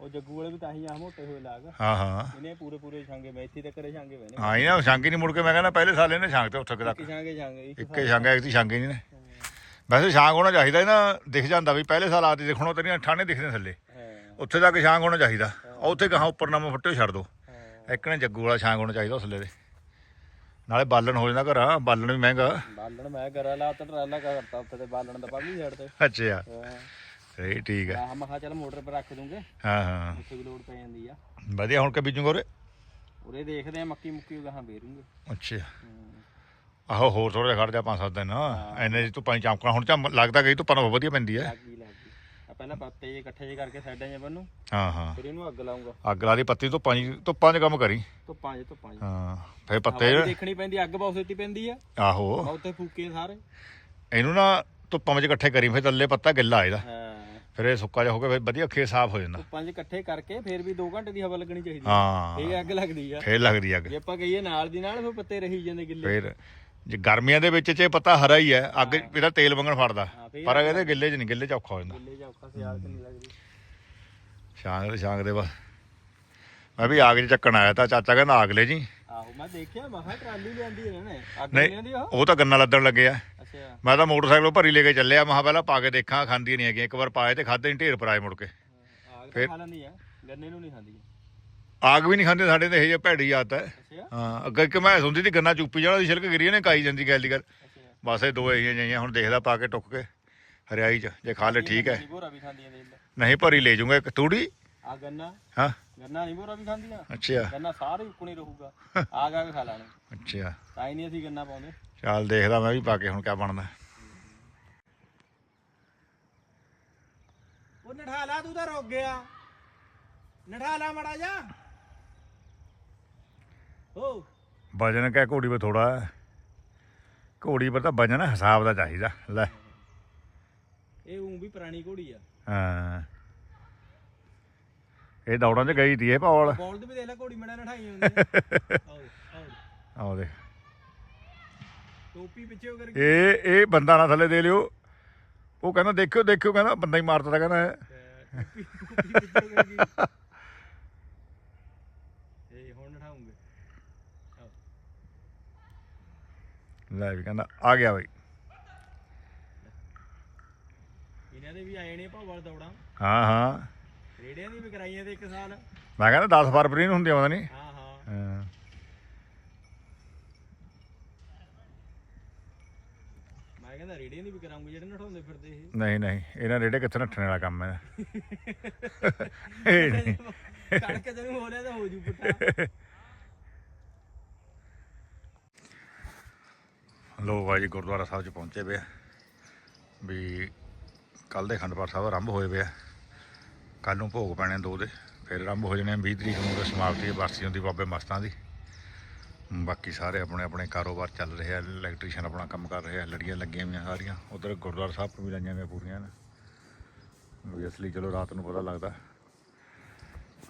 ਉਹ ਜੱਗੂ ਵਾਲੇ ਵੀ ਤਾਂ ਹੀ ਆ ਮੋਟੇ ਹੋਏ ਲਾਗ। ਹਾਂ ਹਾਂ। ਇਹਨੇ ਪੂਰੇ ਪੂਰੇ ਛਾਂਗੇ ਮੈਥੀ ਤੇ ਕਰੇ ਛਾਂਗੇ ਵੇ ਨੇ ਹਾਂ ਇਹਨਾਂ ਛਾਂਗੀ ਨਹੀਂ ਮੁੜ ਕੇ। ਮੈਂ ਕਹਿੰਦਾ ਪਹਿਲੇ ਸਾਲ ਇਹਨੇ ਛਾਂਗ ਤੇ ਉੱਥੇ ਤੱਕ। ਛਾਂਗੇ ਛਾਂਗੇ ਇੱਕ ਇੱਕੇ ਛਾਂਗਾ ਇੱਕ ਦੀ ਛਾਂਗੀ ਨਹੀਂ ਨੇ। ਵੈਸੇ ਛਾਂਗ ਹੋਣਾ ਚਾਹੀਦਾ ਇਹਨਾਂ ਦਿਖ ਜਾਂਦਾ ਵੀ ਪਹਿਲੇ ਸਾਲ ਆਦੀ ਦੇਖਣੋ ਤੇਰੀਆਂ ਠਾਣੇ ਦਿਖਦੇ ਥੱਲੇ। ਉੱਥੇ ਤੱਕ ਛਾਂਗ ਹੋਣਾ ਚਾਹੀਦਾ। ਉੱਥੇ ਗਾਹਾਂ ਉੱਪਰ ਨਾਮ ਫੱਟੇ ਛੱਡ ਦੋ। ਇੱਕ ਨੇ ਜੱਗੂ ਵਾਲਾ ਛਾਂਗ ਹੋਣਾ ਚਾਹੀਦਾ ਉਸਲੇ ਦੇ ਨਾਲੇ ਬਾਲਣ ਹੋ ਜਾਂਦਾ ਘਰਾਂ ਬਾਲਣ ਵੀ ਮਹਿੰਗਾ। ਬਾਲਣ ਮੈਂ ਕਰਾ ਲਾ ਤਾਂ ਟਰਾਲਾ ਕਰਤਾ ਉੱਥੇ ਤੇ ਬਾਲਣ ਦਾ ਪਾਣੀ ਛੱਡ ਤੇ। ਅੱਛਾ। ਸਹੀ ਠੀਕ ਹੈ। ਆਹ ਮਹਾ ਚੱਲ ਮੋਟਰ 'ਤੇ ਰੱਖ ਦੂੰਗੇ। ਹਾਂ ਹਾਂ। ਉੱਥੇ ਵੀ ਲੋਡ ਪੈ ਜਾਂਦੀ ਆ। ਵਧੀਆ ਹੁਣ ਕਿ ਬੀਜੂਗਾ ਉਰੇ? ਉਰੇ ਦੇਖਦੇ ਆ ਮੱਕੀ ਮੁੱਕੀ ਗਾਹਾਂ ਬੇਰੂਗੇ ਅੱਛਾ। ਆਹੋ ਹੋਰ ਥੋੜਾ ਜਿਹਾ ਖੜ ਜਾ ਪੰਜ ਸੱਤ ਦਿਨ। ਐਨੇ ਤੂੰ ਪਾਣੀ ਚਮਕਣਾ ਹੁਣ ਚਮ ਲੱਗਦਾ ਗਈ ਧੁੱਪਾਂ ਨੂੰ ਵਧੀਆ ਪੈਂਦੀ ਹੈ ਲੱਗ ਲੱਗ ਆ ਪਹਿਲਾਂ ਪੱਤੇ ਜੇ ਇਕੱਠੇ ਜੇ ਕਰਕੇ ਸਾਈਡਾਂ 'ਚ ਬੰਨੂ ਹਾਂ ਹਾਂ। ਫਿਰ ਇਹਨੂੰ ਅੱਗ ਲਾਉਂਗਾ ਅੱਗ ਲਾ ਦੀ ਪੱਤੀ ਧੁੱਪਾਂ 'ਚ ਧੁੱਪਾਂ 'ਚ ਕੰਮ ਕਰੀ। ਧੁੱਪਾਂ 'ਚ ਧੁੱਪਾਂ 'ਚ ਹਾਂ ਫਿਰ ਹਵਾ ਪੱਤੇ ਵੀ ਦੇਖਣੀ ਪੈਂਦੀ ਅੱਗ ਬਹੁਤ ਛੇਤੀ ਪੈਂਦੀ ਆ। ਆਹੋ। ਮੈਂ ਉੱਤੇ ਫੂਕੇ ਸਾਰੇ। ਇਹਨੂੰ ਨਾ ਧੁੱਪਾਂ ਵਿੱਚ ਇਕੱਠੇ ਕਰੀ ਫਿਰ ਥੱਲੇ ਪੱਤਾ ਗਿੱਲਾ ਆ ਇਹਦਾ। ਹਾਂ। ਫਿਰ ਇਹ ਸੁੱਕਾ ਜਿਹਾ ਹੋ ਕੇ ਫਿਰ ਵਧੀਆ ਖੇ ਸਾਫ਼ ਹੋ ਜਾਂਦਾ। 'ਚ ਇਕੱਠੇ ਕਰਕੇ ਫਿਰ ਵੀ 2 ਘੰਟੇ ਦੀ ਹਵਾ ਲੱਗਣੀ ਚਾਹੀਦੀ ਆ। ਹਾਂ। ਇਹ ਅੱਗ ਲੱਗਦੀ ਆ। ਫੇਰ ਲੱਗਦੀ ਅੱਗ। ਜੇ ਆਪਾਂ ਕਹੀਏ ਨਾਲ ਦੀ ਨਾਲ ਫਿਰ ਪੱਤੇ ਰਹੀ ਜਾਂਦੇ ਗਿੱਲੇ। ਫਿਰ ਜੇ ਗਰਮੀਆਂ ਦੇ ਵਿੱਚ ਚ ਪੱਤਾ ਹਰਾ ਹੀ ਹੈ ਅੱਗ ਇਹਦਾ ਤੇਲ ਵਾਂਗਣ ਫੜਦਾ। ਪਰ ਇਹਦੇ ਗਿੱਲੇ 'ਚ ਨਹੀਂ ਗਿੱਲੇ 'ਚ ਔਖਾ ਹੋ ਜਾਂਦਾ। ਗਿੱਲੇ ਜਾਂ ਔਖਾ ਸਿਆਲ ਤੇ ਨਹੀਂ ਲੱਗਦੀ। ਛਾਂਗ ਦੇ ਛਾਂਗ ਦੇ ਬਸ। ਮੈਂ ਵੀ ਆਗ 'ਚ ਚੱਕਣ ਆਇਆ ਤਾਂ ਚਾਚਾ ਕਹਿੰਦਾ ਆਗ ਲੈ ਜੀ। ਆਹੋ ਮੈਂ ਦੇਖਿਆ ਮਹਾ ਟਰਾਲੀ ਲਿਆਂਦੀ ਇਹਨਾਂ ਨੇ। ਅੱਗ ਨਹੀਂ। ਲਿਆਂਦੀ ਉਹ? ਉਹ ਤਾਂ ਗੰਨਾ ਲੱਦਣ ਲੱਗੇ ਆ। ਅੱਛਾ। ਮੈਂ ਤਾਂ ਮੋਟਰਸਾਈਕਲ ਭਰੀ ਲੈ ਕੇ ਚੱਲਿਆ ਮਹਾ ਪਹਿਲਾਂ ਪਾ ਕੇ ਦੇਖਾਂ ਖਾਂਦੀ ਨਹੀਂ ਹੈਗੀ ਇੱਕ ਵਾਰ ਪਾਏ ਤੇ ਖਾਦੇ ਨਹੀਂ ਢੇਰ ਪਰ ਆਏ ਮੁੜ ਕੇ। ਆਗ ਤਾਂ ਫਿਰ- ਖਾ ਲੈਂਦੀ ਆ ਗੰਨੇ ਨੂੰ ਨਹੀਂ ਖਾਂਦੀ। ਆਗ ਵੀ ਨਹੀਂ ਖਾਂਦੇ ਸਾਡੇ ਤੇ ਇਹ ਜਿਹੀ ਭੈੜੀ ਆਦਤ ਹੈ। ਹਾਂ ਅੱਗੇ ਕਿ ਮੈਂ ਸੁਣਦੀ ਤੀ ਗੰਨਾ ਚੁੱਪੀ ਜਾਣਾ ਦੀ ਛਿਲਕ ਗਿਰੀ ਨੇ ਕਾਈ ਜਾਂਦੀ ਗੱਲ ਦੀ ਗੱਲ। ਬਸ ਇਹ ਦੋ ਇਹੀਆਂ ਜਾਈਆਂ ਹੁਣ ਦੇਖਦਾ ਪਾ ਕੇ ਟੁੱਕ ਕੇ ਹਰਿਆਈ ਚ ਜੇ ਖਾ ਲੈ ਠੀਕ ਹੈ। ਨਹੀਂ ਭਰੀ ਲੈ ਜਾਊਂਗਾ ਇੱਕ ਤੂੜੀ? ਆ ਗੰਨਾ। ਹਾਂ। ਗੰਨਾ ਨਹੀਂ ਬੋਰਾ ਵੀ ਖਾਂਦੀਆਂ। ਅੱਛਾ। ਗੰਨਾ ਸਾਰੇ ਉੱਕਣੀ ਰਹੂਗਾ। ਆਗ ਆਗ ਖਾ ਲੈਣੇ। ਅੱਛਾ। ਤਾਂ ਹੀ ਨਹੀਂ ਅਸੀਂ ਗੰਨਾ ਪਾਉਂਦੇ। ਚੱਲ ਦੇਖਦਾ ਮੈਂ ਵੀ ਪਾ ਕੇ ਹੁਣ ਕਿਆ ਬਣਦਾ। ਉਹ ਨਠਾ ਲਾ ਤੂੰ ਤਾਂ ਰੁਕ ਗਿਆ। ਨਠਾ ਲਾ ਮੜਾ ਜਾ। ਹੋ। ਵਜਨ ਕਿਆ ਘੋੜੀ 'ਤੇ ਥੋੜਾ ਘੋੜੀ ਪਰ ਤਾਂ ਵਜਨ ਹਿਸਾਬ ਦਾ ਚਾਹੀਦਾ। ਲੈ। ਇਹ ਉਂ ਵੀ ਪੁਰਾਣੀ ਘੋੜੀ ਆ। ਹਾਂ। ਇਹ ਦੌੜਾਂ 'ਚ ਗਈ ਤੀ ਇਹ ਪੌਲ ਬੋਲਦ ਵੀ ਦੇਖ ਲੈ ਘੋੜੀ ਮੜਾ ਨਠਾਈ ਹੁੰਦੀ ਆ। ਆਓ ਆਓ। ਆਹ ਦੇ ਟੋਪੀ ਪਿੱਛੇ ਹੋ ਕਰਕੇ। ਇਹ ਇਹ ਬੰਦਾ ਨਾ ਥੱਲੇ ਦੇ ਲਿਓ। ਉਹ ਕਹਿੰਦਾ ਦੇਖਿਓ ਦੇਖਿਓ ਕਹਿੰਦਾ ਬੰਦਾ ਹੀ ਮਾਰਦਾ ਤਾਂ ਕਹਿੰਦਾ ਇਹ। ਟੋਪੀ ਟੋਪੀ ਪਿੱਛੇ ਹੋ ਕਰਕੇ। ਇਹ ਹੁਣ ਨਠਾਉਂਗੇ ਆਓ। ਲੈ ਵੀ ਕਹਿੰਦਾ ਆ ਗਿਆ ਬਈ। ਇਹਨਾਂ ਦੇ ਵੀ ਆਏ ਨੇ ਭਾਵਾਲ ਦੌੜਾਂ। ਹਾਂ ਹਾਂ। ਰੇੜਿਆਂ ਦੀ ਵੀ ਕਰਾਈਆਂ ਤੇ ਇੱਕ ਸਾਲ। ਮੈਂ ਕਹਿੰਦਾ 10 ਫਰਵਰੀ ਨੂੰ ਹੁੰਦੀ ਆਉਂਦਾ ਨਹੀਂ ਹਾਂ ਹਾਂ। ਹਾਂ। ਮੈਂ ਕਹਿੰਦਾ ਰੇੜਿਆਂ ਦੀ ਵੀ ਕਰਾਉਂਗੇ ਜਿਹੜੇ ਨਠਾਉਂਦੇ ਫਿਰਦੇ ਇਹ। ਨਹੀਂ ਨਹੀਂ ਇਹਨਾਂ ਰੇੜੇ ਕਿੱਥੇ ਨੱਠਣੇ ਵਾਲਾ ਕੰਮ ਹੈ? ਇਹ ਨਹੀਂ। ਕਣਕ ਜਦੋਂ ਹੋ ਰਿਹਾ ਤਾਂ ਹੋ ਜੂ ਪੁੱਟਾ ਲੋ ਬਾਈ ਜੀ ਗੁਰਦੁਆਰਾ ਸਾਹਿਬ ਚ ਪਹੁੰਚੇ ਪਏ ਆ। ਵੀ ਕੱਲ ਦੇ ਖੰਡ ਪਾਠ ਸਾਹਿਬ ਆਰੰਭ ਹੋਏ ਪਏ ਆ। ਕੱਲ ਨੂੰ ਭੋਗ ਪੈਣੇ ਦੋ ਦੇ, ਫਿਰ ਆਰੰਭ ਹੋ ਜਾਣੇ ਆ 20 ਤਰੀਕ ਨੂੰ ਤੇ ਸਮਾਪਤੀ ਬਰਸੀ ਹੁੰਦੀ ਬਾਬੇ ਮਸਤਾਂ ਦੀ। ਬਾਕੀ ਸਾਰੇ ਆਪਣੇ ਆਪਣੇ ਕਾਰੋਬਾਰ ਚੱਲ ਰਹੇ ਆ, ਇਲੈਕਟ੍ਰੀਸ਼ੀਅਨ ਆਪਣਾ ਕੰਮ ਕਰ ਰਹੇ ਆ, ਲੜੀਆਂ ਲੱਗੀਆਂ ਹੋਈਆਂ ਸਾਰੀਆਂ। ਉਧਰ ਗੁਰਦੁਆਰਾ ਸਾਹਿਬ ਤੋਂ ਵੀ ਲਾਈਆਂ ਹੋਈਆਂ ਪੂਰੀਆਂ ਨੇ। ਵੀ ਅਸਲੀ ਚਲੋ ਰਾਤ ਨੂੰ ਪਤਾ ਲੱਗਦਾ।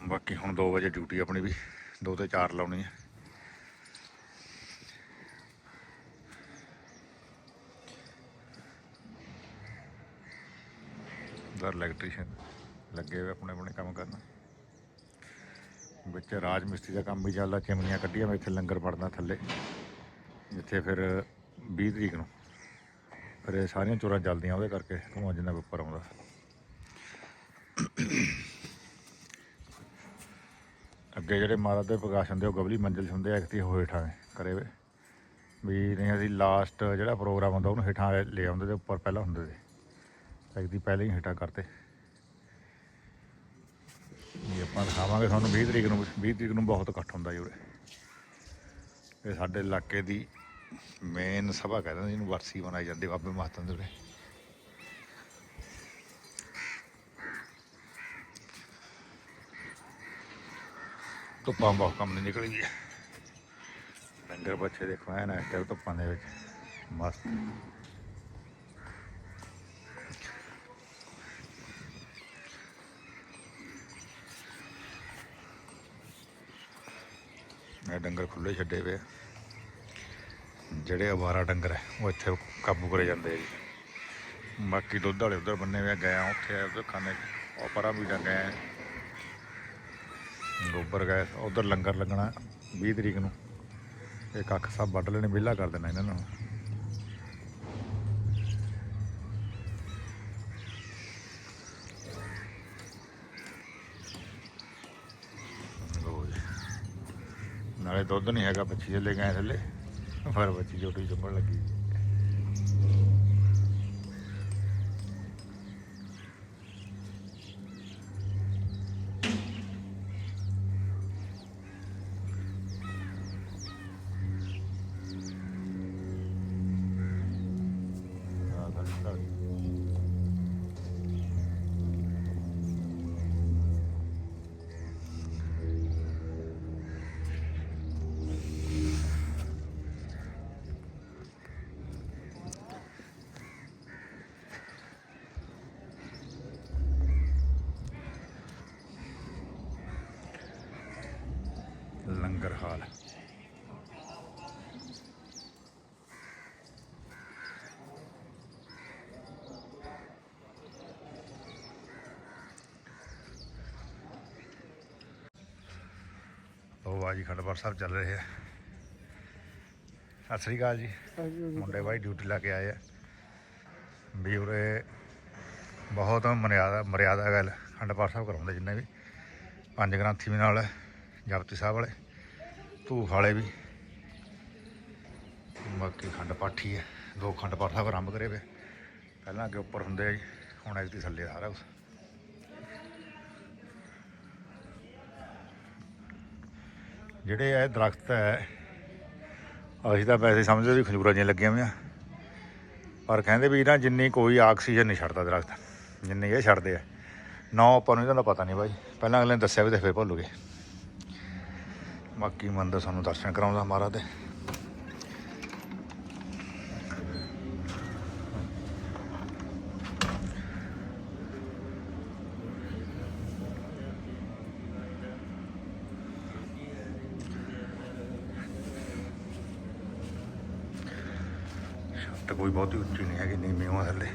ਬਾਕੀ ਹੁਣ 2 ਵਜੇ ਡਿਊਟੀ ਆਪਣੀ ਵੀ 2 ਤੇ 4 ਲਾਉਣੀ ਹੈ ਠੇਕੇਦਾਰ ਇਲੈਕਟ੍ਰੀਸ਼ੀਅਨ ਲੱਗੇ ਹੋਏ ਆਪਣੇ ਆਪਣੇ ਕੰਮ ਕਰਨ। ਵਿੱਚ ਰਾਜ ਮਿਸਤਰੀ ਦਾ ਕੰਮ ਵੀ ਚੱਲਦਾ, ਚਿਮਨੀਆਂ ਕੱਢੀਆਂ, ਮੈਂ ਇੱਥੇ ਲੰਗਰ ਪੜਦਾ ਥੱਲੇ। ਜਿੱਥੇ ਫਿਰ 20 ਤਰੀਕ ਨੂੰ ਫਿਰ ਇਹ ਸਾਰੀਆਂ ਚੋਰਾਂ ਚੱਲਦੀਆਂ ਉਹਦੇ ਕਰਕੇ, ਧੂੰਆਂ ਜਿੰਨਾ ਉੱਪਰ ਆਉਂਦਾ। ਅੱਗੇ ਜਿਹੜੇ ਮਹਾਰਾਜ ਦੇ ਪ੍ਰਕਾਸ਼ ਹੁੰਦੇ ਉਹ ਗਬਲੀ ਮੰਜ਼ਿਲ 'ਚ ਹੁੰਦੇ ਆ ਐਕਤੀ ਉਹ ਹੇਠਾਂ ਕਰੇ ਵੇ। ਵੀ ਨਹੀਂ, ਅਸੀਂ ਲਾਸਟ ਜਿਹੜਾ ਪ੍ਰੋਗਰਾਮ ਹੁੰਦਾ, ਉਹਨੂੰ ਹੇਠਾਂ ਲੈ ਆਉਂਦੇ ਤੇ ਉੱਪਰ ਪਹਿਲਾਂ ਹੁੰਦੇ ਤੇ ਐਕਤੀ ਪਹਿਲਾਂ ਹੀ ਹੇਠਾਂ ਕਰਤੇ। ਆਪਾਂ ਦਿਖਾਵਾਂਗੇ ਤੁਹਾਨੂੰ 20 ਤਰੀਕ ਨੂੰ 20 ਤਰੀਕ ਨੂੰ ਬਹੁਤ ਇਕੱਠ ਹੁੰਦਾ ਜੀ ਉਰੇ। ਇਹ ਸਾਡੇ ਇਲਾਕੇ ਦੀ ਮੇਨ ਸਭਾ ਕਹਿੰਦੇ ਨੇ ਜਿਹਨੂੰ ਵਰਸੀ ਮਨਾਈ ਜਾਂਦੀ ਬਾਬੇ ਮਹਾਤਮ ਦੇ ਉਰੇ। ਧੁੱਪਾਂ ਬਹੁਤ ਕੰਮ ਨਹੀਂ ਨਿਕਲੀ ਹੈ ਡੰਗਰ ਬੱਚੇ ਦੇਖੋ, ਐਨ ਇਸ ਟਾਈਮ ਧੁੱਪਾਂ ਦੇ ਵਿੱਚ। ਮਸਤ। ਇਹ ਡੰਗਰ ਖੁੱਲੇ ਛੱਡੇ ਪਏ ਜਿਹੜੇ ਅਵਾਰਾ ਡੰਗਰ ਹੈ ਉਹ ਇੱਥੇ ਕਾਬੂ ਕਰੇ ਜਾਂਦੇ ਆ ਜੀ। ਬਾਕੀ ਦੁੱਧ ਵਾਲੇ ਉਧਰ ਬੰਨੇ ਹੋਏ ਆ, ਗਿਆ ਉੱਥੇ ਉਧਰ ਖਾਨੇ ਉਹ ਪਰਾਂ ਵੀ ਡੰਗੇ ਗੋਬਰ ਗਏ ਉਧਰ ਲੰਗਰ ਲੱਗਣਾ 20 ਤਰੀਕ ਨੂੰ। ਇਹ ਕੱਖ ਸਭ ਵੱਢ ਲੈਣੇ ਵਿਹਲਾ ਕਰ ਦੇਣਾ ਇਹਨਾਂ ਨੂੰ ਲਓ ਜੀ। ਨਾਲੇ ਦੁੱਧ ਨਹੀਂ ਹੈਗਾ ਬੱਚੀ ਦੇ ਗਏ ਥੱਲੇ ਪਰ ਬੱਚੀ ਛੋਟੀ ਚੁੰਮਣ ਲੱਗੀ। ਲੰਗਰ ਹਾਲ। ਉਹ ਬਾਜੀ ਖੰਡਪੁਰ ਸਾਹਿਬ ਚੱਲ ਰਹੇ ਆ। ਸਤਿ ਸ੍ਰੀ ਅਕਾਲ ਜੀ। ਮੁੰਡੇ ਬਾਈ ਡਿਊਟੀ ਲਾ ਕੇ ਆਏ ਆ। ਵੀ ਉਰੇ ਬਹੁਤ ਮਰਿਆਦਾ ਮਰਿਆਦਾ ਗੱਲ ਖੰਡਪੁਰ ਸਾਹਿਬ ਕਰਾਉਂਦੇ ਜਿੰਨੇ ਵੀ। ਪੰਜ ਗ੍ਰੰਥੀ ਵੀ ਨਾਲ ਜਪਤੀ ਸਾਹਿਬ ਵਾਲੇ। ਧੂਫ ਵਾਲੇ ਵੀ। ਬਾਕੀ ਖੰਡ ਪਾਠੀ ਹੈ ਦੋ ਖੰਡ ਪਾਠਾ ਸਾਹਿਬ ਆਰੰਭ ਕਰੇ ਵੇ। ਪਹਿਲਾਂ ਅੱਗੇ ਉੱਪਰ ਹੁੰਦੇ ਆ ਜੀ, ਹੁਣ ਐਕਤੀ ਥੱਲੇ ਸਾਰਾ ਕੁਛ ਜਿਹੜੇ ਇਹ ਦਰਖਤ ਹੈ, ਅਸੀਂ ਤਾਂ ਵੈਸੇ ਸਮਝਦੇ ਵੀ ਖਜੂਰਾਂ ਜਿਹੀਆਂ ਲੱਗੀਆਂ ਹੋਈਆਂ। ਪਰ ਕਹਿੰਦੇ ਵੀ ਇਹਨਾਂ ਜਿੰਨੀ ਕੋਈ ਆਕਸੀਜਨ ਨਹੀਂ ਛੱਡਦਾ ਦਰਖਤ। ਜਿੰਨੀ ਇਹ ਛੱਡਦੇ ਆ। ਨਾ ਆਪਾਂ ਨੂੰ ਇਹਦਾ ਪਤਾ ਨਹੀਂ ਬਾਈ। ਪਹਿਲਾਂ ਅਗਲੇ ਨੇ ਦੱਸਿਆ ਵੀ ਤੇ ਫਿਰ ਭੁੱਲ ਗਏ। ਬਾਕੀ ਮੰਦਰ ਸਾਨੂੰ ਦਰਸ਼ਨ ਕਰਾਉਂਦਾ ਮਹਾਰਾਜ ਦੇ। ਛੱਤ ਕੋਈ ਬਹੁਤੀ ਉੱਚੀ ਨਹੀਂ ਹੈਗੀ, ਨੀਵੀਂ ਹੋਆ ਥੱਲੇ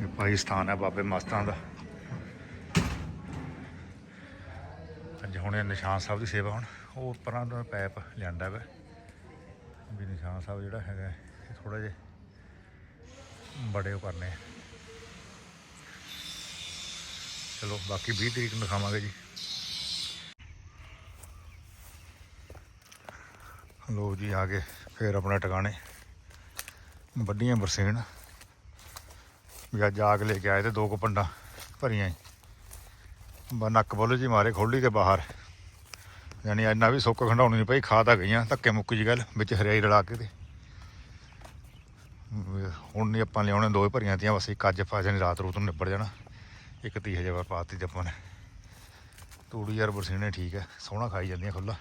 ਇਹ ਭਾਈ ਸਥਾਨ ਹੈ ਬਾਬੇ ਮਸਤਾਂ ਦਾ। ਅੱਜ ਹੁਣੇ ਨਿਸ਼ਾਨ ਸਾਹਿਬ ਦੀ ਸੇਵਾ ਹੁਣ, ਉਹ ਪਰਾਂ ਦਾ ਪੈਪ ਲਿਆਂਦਾ ਵਾ। ਵੀ ਨਿਸ਼ਾਨ ਸਾਹਿਬ ਜਿਹੜਾ ਹੈਗਾ, ਇਹ ਥੋੜਾ ਜਿਹਾ ਬੜੇ ਉਹ ਕਰਨੇ ਚਲੋ, ਬਾਕੀ 20 ਤਰੀਕ ਨੂੰ ਦਿਖਾਵਾਂਗੇ ਜੀ। ਲੋ ਜੀ, ਆ ਗਏ ਫੇਰ ਆਪਣੇ ਟਿਕਾਣੇ। ਵੱਡੀਆਂ ਬਰਸੇਣ ਵੀ ਅੱਜ ਆਗ ਲੈ ਕੇ ਆਏ ਤੇ ਦੋ ਕੁ ਪੰਡਾਂ ਭਰੀਆਂ ਸੀ। ਬਾ ਨੱਕ ਬੋਲੋ ਜੀ ਮਾਰੇ ਖੋਲੀ ਤੇ ਬਾਹਰ। ਯਾਨੀ ਇੰਨਾ ਵੀ ਸੁੱਕ ਖੰਡਾਉਣੀ ਨਹੀਂ ਪਈ, ਖਾ ਤਾਂ ਗਈਆਂ, ਧੱਕੇ ਮੁੱਕ ਜੀ ਗੱਲ, ਵਿੱਚ ਹਰਿਆਈ ਰਲਾ ਕੇ ਤੇ। ਹੁਣ ਨਹੀਂ ਆਪਾਂ ਲਿਆਉਣੇ ਦੋਏ ਭਰੀਆਂ ਤੀਆਂ, ਬਸ ਇੱਕ ਅੱਜ ਪਾ ਜਾਣੀ, ਰਾਤ ਰੂਤ ਨੂੰ ਨਿਬੜ ਜਾਣਾ। ਇੱਕ ਤੀਹ ਹਜ਼ਾਰ ਪਾਤੀ ਤੇ ਆਪਾਂ ਨੇ। ਤੂੜੀ ਯਾਰ ਬਰਸੀਨੇ ਠੀਕ ਹੈ, ਸੋਹਣਾ ਖਾਈ ਜਾਂਦੀਆਂ ਖੁੱਲਾ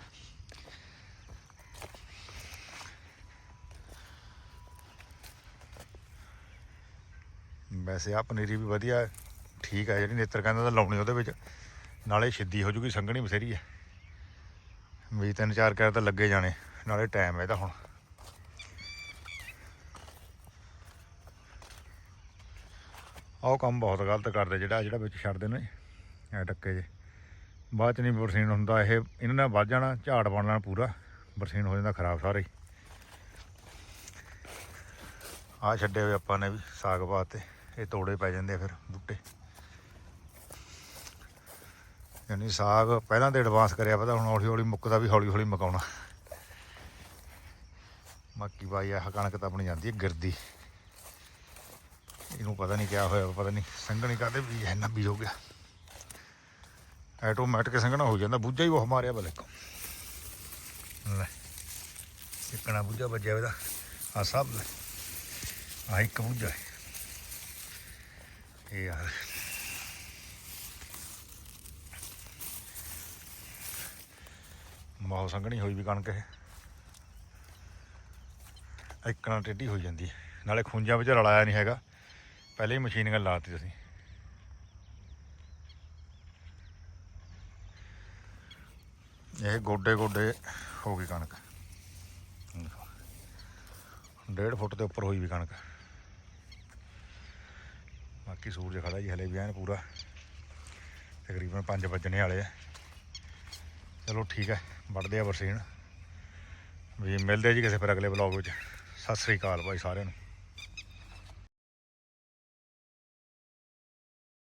ਵੈਸੇ ਆ ਪਨੀਰੀ ਵੀ ਵਧੀਆ ਠੀਕ ਹੈ, ਜਿਹੜੀ ਨੇਤਰ ਕਹਿੰਦਾ ਤਾਂ ਲਾਉਣੀ ਉਹਦੇ ਵਿੱਚ। ਨਾਲੇ ਸਿੱਧੀ ਹੋ ਜੂਗੀ, ਸੰਘਣੀ ਬਥੇਰੀ ਹੈ। ਵੀ ਤਿੰਨ ਚਾਰ ਕਰ ਤਾਂ ਲੱਗੇ ਜਾਣੇ, ਨਾਲੇ ਟਾਈਮ ਇਹਦਾ ਹੁਣ। ਆਹ ਕੰਮ ਬਹੁਤ ਗਲਤ ਕਰਦੇ, ਜਿਹੜਾ ਜਿਹੜਾ ਵਿੱਚ ਛੱਡਦੇ ਨੇ ਐ ਟੱਕੇ ਜੇ। ਬਾਅਦ ਚ ਨਹੀਂ ਬਰਸੀਨ ਹੁੰਦਾ, ਇਹ ਇਹਨਾਂ ਨਾਲ ਵੱਧ ਜਾਣਾ, ਝਾੜ ਬਣਨਾ ਪੂਰਾ। ਬਰਸੀਨ ਹੋ ਜਾਂਦਾ ਖਰਾਬ ਸਾਰੇ। ਆ ਛੱਡੇ ਹੋਏ ਆਪਾਂ ਨੇ ਵੀ ਸਾਗ ਪਾਤੇ ਇਹ ਤੋੜੇ ਪੈ ਜਾਂਦੇ ਆ ਫਿਰ ਬੂਟੇ। ਯਾਨੀ ਸਾਗ ਪਹਿਲਾਂ ਤੇ ਐਡਵਾਂਸ ਕਰਿਆ, ਪਤਾ ਹੁਣ ਹੌਲੀ ਹੌਲੀ ਮੁੱਕਦਾ ਵੀ ਹੌਲੀ ਹੌਲੀ ਮਕਾਉਣਾ। ਮੱਕੀ ਬਾਈ ਆਹ ਕਣਕ ਤਾਂ ਆਪਣੀ ਜਾਂਦੀ ਹੈ ਗਿਰਦੀ। ਇਹਨੂੰ ਪਤਾ ਨਹੀਂ ਕਿਆ ਹੋਇਆ, ਪਤਾ ਨਹੀਂ ਸੰਘਣੀ ਕਾਦੇ ਵੀ ਇੰਨਾ ਵੀ ਹੋ ਗਿਆ। ਆਟੋਮੈਟਿਕ ਸੰਘਣਾ ਹੋ ਜਾਂਦਾ, ਬੁੱਝਾ ਹੀ ਬਹੁਤ ਮਾਰਿਆ ਬਲੇ ਲੈ ਇੱਕਣਾ ਬੁੱਝਾ ਵੱਜਿਆ ਇਹਦਾ। ਆ ਸਭ ਲੈ ਆ ਇੱਕ ਬੁੱਝਾ ਹੈ। ਇਹ ਯਾਰ ਬਹੁਤ ਸੰਘਣੀ ਹੋਈ ਵੀ ਕਣਕ ਇਹ। ਇੱਕਣਾ ਟੇਢੀ ਹੋਈ ਜਾਂਦੀ ਹੈ। ਨਾਲੇ ਖੁੰਝਾਂ ਵਿੱਚ ਰਲਾਇਆ ਨਹੀਂ ਹੈਗਾ। ਪਹਿਲੇ ਹੀ ਮਸ਼ੀਨ ਨਾਲ ਲਾਤੀ ਅਸੀਂ ਇਹ ਗੋਡੇ ਗੋਡੇ ਹੋ ਗਈ ਕਣਕ। ਡੇਢ ਫੁੱਟ ਦੇ ਉੱਪਰ ਹੋਈ ਵੀ ਕਣਕ। ਬਾਕੀ ਸੂਰਜ ਖੜਾ ਜੀ, ਹਲੇ ਵੀ ਐਨ ਪੂਰਾ। ਤਕਰੀਬਨ 5 ਵੱਜਣੇ ਵਾਲੇ ਆ। ਚਲੋ ਠੀਕ ਹੈ ਵੱਢਦੇ ਆ ਬਰਸੀਨ ਵੀ ਮਿਲਦੇ ਜੀ ਕਿਸੇ ਫਿਰ ਅਗਲੇ ਵਲੌਗ ਵਿੱਚ। ਸਤਿ ਸ੍ਰੀ ਅਕਾਲ ਭਾਈ ਸਾਰਿਆਂ ਨੂੰ।